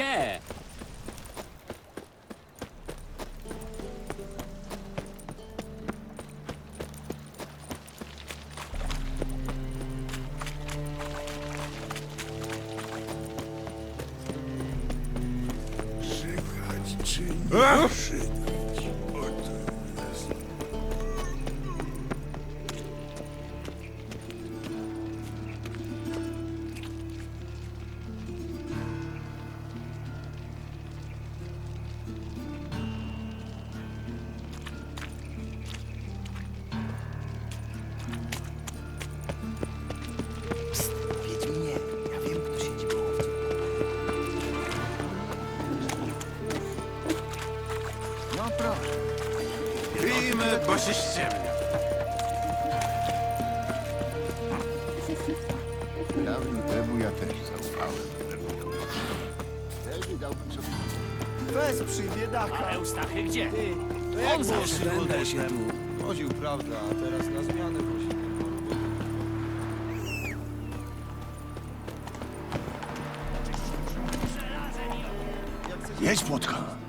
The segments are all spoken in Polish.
Gdzie? Żygać czy nie żygać? Się ściemnia. Dawniej temu ja też zaufałem Bermudowi. Wtedy dałbym sobie Wesprzyj biedaka. A Eustachy gdzie? Ty, to On jak zawsze było się deszczem. tu? Chodził, prawda, a teraz na zmianę wozi. Jedź, Płotka.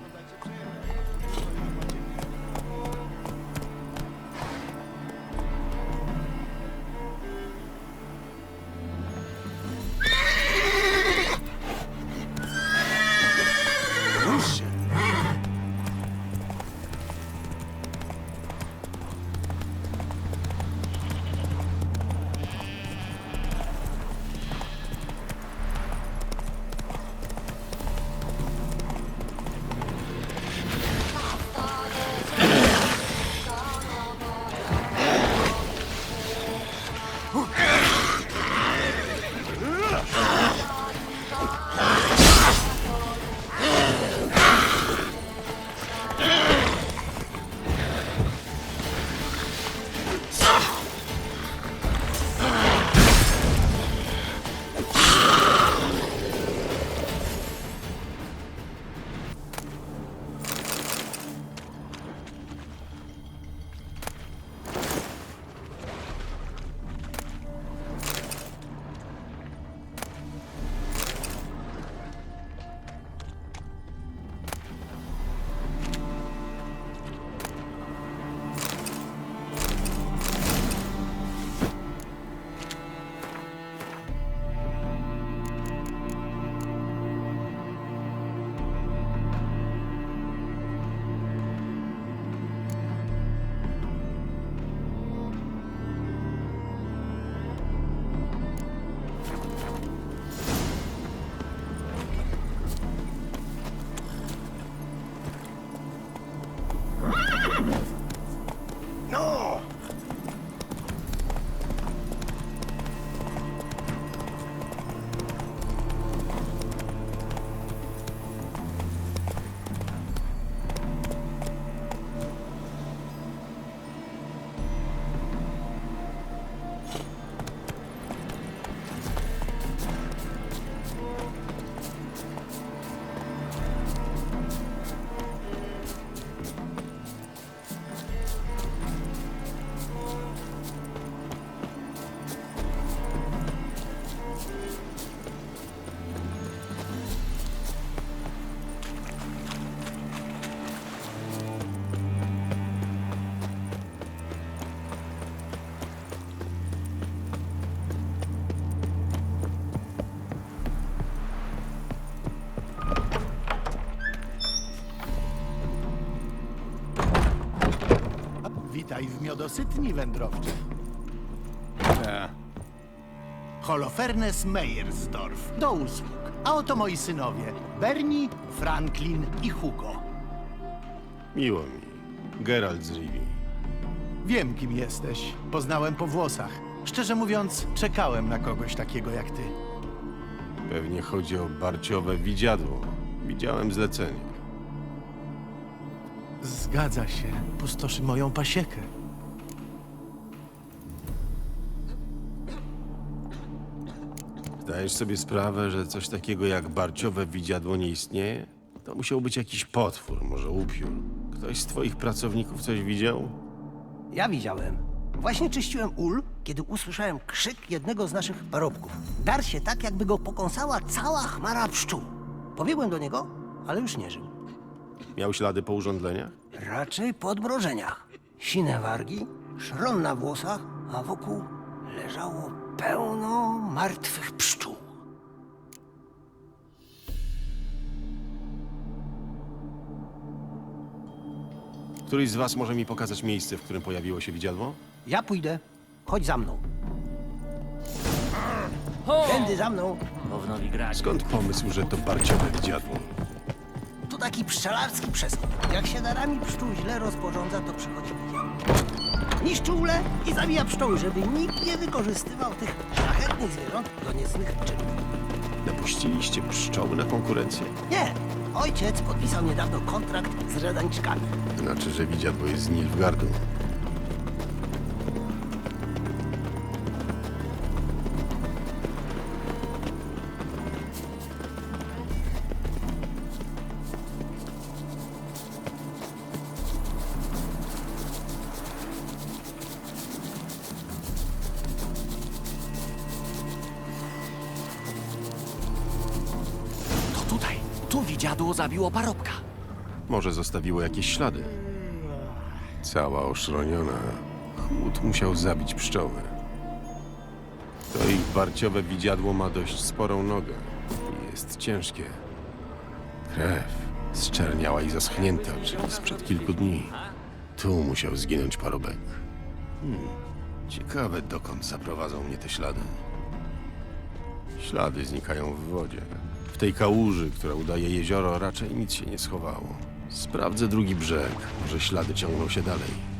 Witaj w miodosytni wędrowcze. Holofernes Meyersdorf. Do usług. A oto moi synowie. Bernie, Franklin i Hugo. Miło mi. Geralt z Rivi. Wiem, kim jesteś. Poznałem po włosach. Szczerze mówiąc, czekałem na kogoś takiego jak ty. Pewnie chodzi o barciowe widziadło. Widziałem zlecenie. Zgadza się. Pustoszy moją pasiekę. Zdajesz sobie sprawę, że coś takiego jak barciowe widziadło nie istnieje? To musiał być jakiś potwór, może upiór. Ktoś z twoich pracowników coś widział? Ja widziałem. Właśnie czyściłem ul, kiedy usłyszałem krzyk jednego z naszych parobków. Dar się tak, jakby go pokąsała cała chmara pszczół. Pobiegłem do niego, ale już nie żył. Miał ślady po urządzeniach? Raczej po odmrożeniach. Sine wargi, szron na włosach, a wokół leżało pełno martwych pszczół. Któryś z was może mi pokazać miejsce, w którym pojawiło się widziadło? Ja pójdę. Chodź za mną. Tędy za mną. Skąd pomysł, że to barciowe widziadło? To taki pszczelarski przesąd. Jak się darami pszczół źle rozporządza, to przychodzi widziadło. Niszczy ule i zabija pszczoły, żeby nikt nie wykorzystywał tych szlachetnych zwierząt do niecnych czynów. Napuściliście pszczoły na konkurencję? Nie! Ojciec podpisał niedawno kontrakt z redańczykami. Znaczy, że widziadło jest z Nilfgardu. Widziadło zabiło parobka. Może zostawiło jakieś ślady. Cała oszroniona. Chłód musiał zabić pszczoły. To ich barciowe widziadło ma dość sporą nogę. Jest ciężkie. Krew zczerniała i zaschnięta, czyli sprzed kilku dni. Tu musiał zginąć parobek. Hmm. Ciekawe, dokąd zaprowadzą mnie te ślady. Ślady znikają w wodzie. Tej kałuży, która udaje jezioro, raczej nic się nie schowało. Sprawdzę drugi brzeg. Może ślady ciągną się dalej.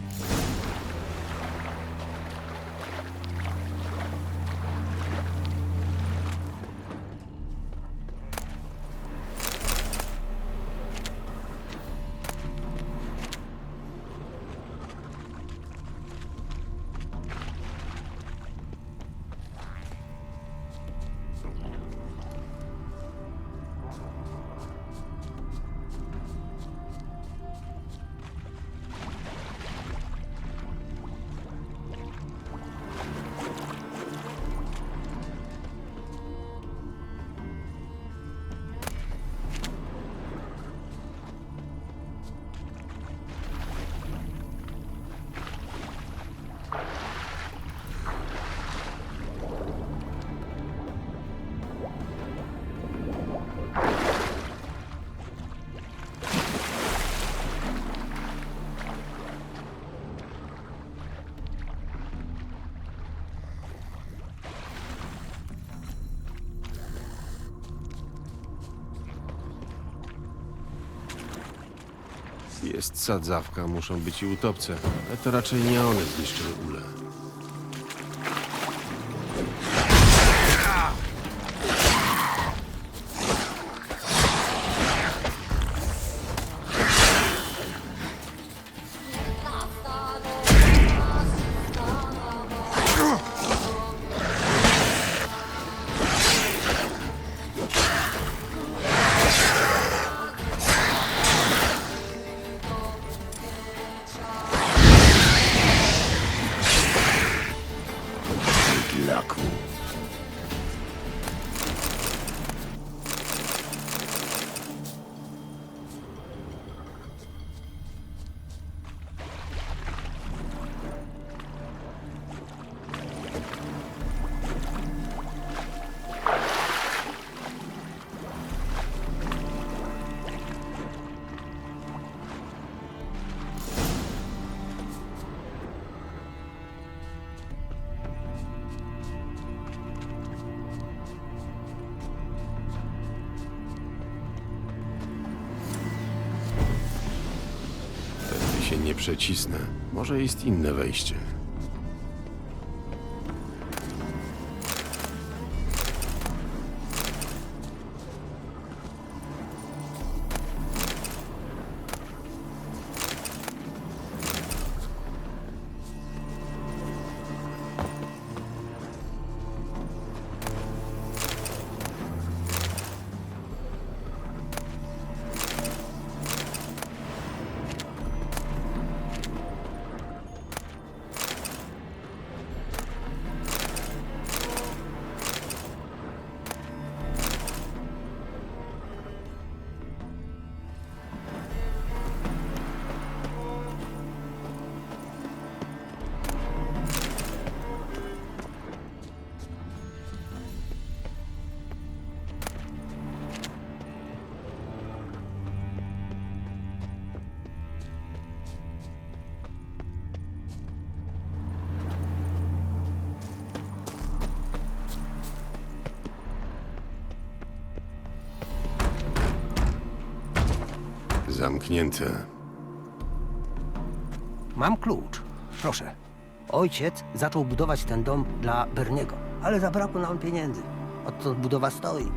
Jest sadzawka, muszą być i utopce, ale to raczej nie one zniszczyły ule. Przecisnę. Może jest inne wejście. Zamknięte. Mam klucz. Proszę. Ojciec zaczął budować ten dom dla Berniego, ale zabrakło nam pieniędzy. Odtąd budowa stoi.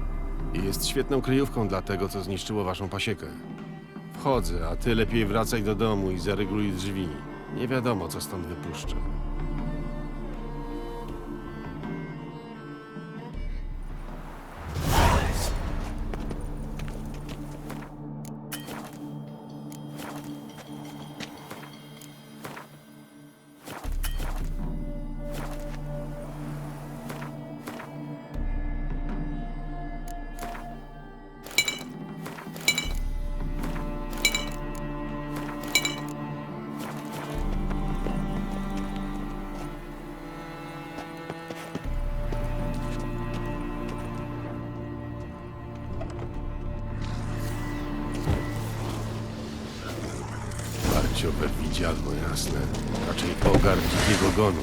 I Jest świetną kryjówką dla tego, co zniszczyło waszą pasiekę. Wchodzę, a ty lepiej wracaj do domu i zaryguluj drzwi. Nie wiadomo, co stąd wypuszczę. Widziadło jasne. Raczej ogar dzikiego gonu.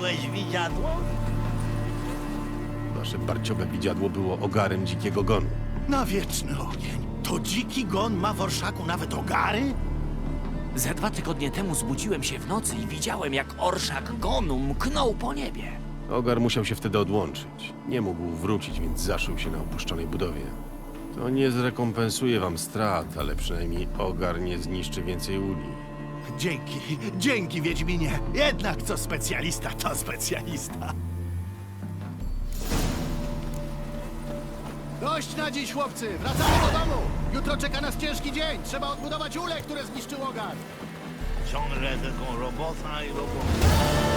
Zagoniłeś widziadło? Wasze barciowe widziadło było ogarem dzikiego gonu. Na wieczny ogień. To dziki gon ma w orszaku nawet ogary? Ze dwa tygodnie temu zbudziłem się w nocy i widziałem, jak orszak gonu mknął po niebie. Ogar musiał się wtedy odłączyć. Nie mógł wrócić, więc zaszył się na opuszczonej budowie. To nie zrekompensuje wam strat, ale przynajmniej ogar nie zniszczy więcej uli. Dzięki, dzięki Wiedźminie. Jednak co specjalista, to specjalista. Dość na dziś, chłopcy. Wracamy do domu. Jutro czeka nas ciężki dzień. Trzeba odbudować ule, które zniszczył ogar. Ciągle tylko robota i robota.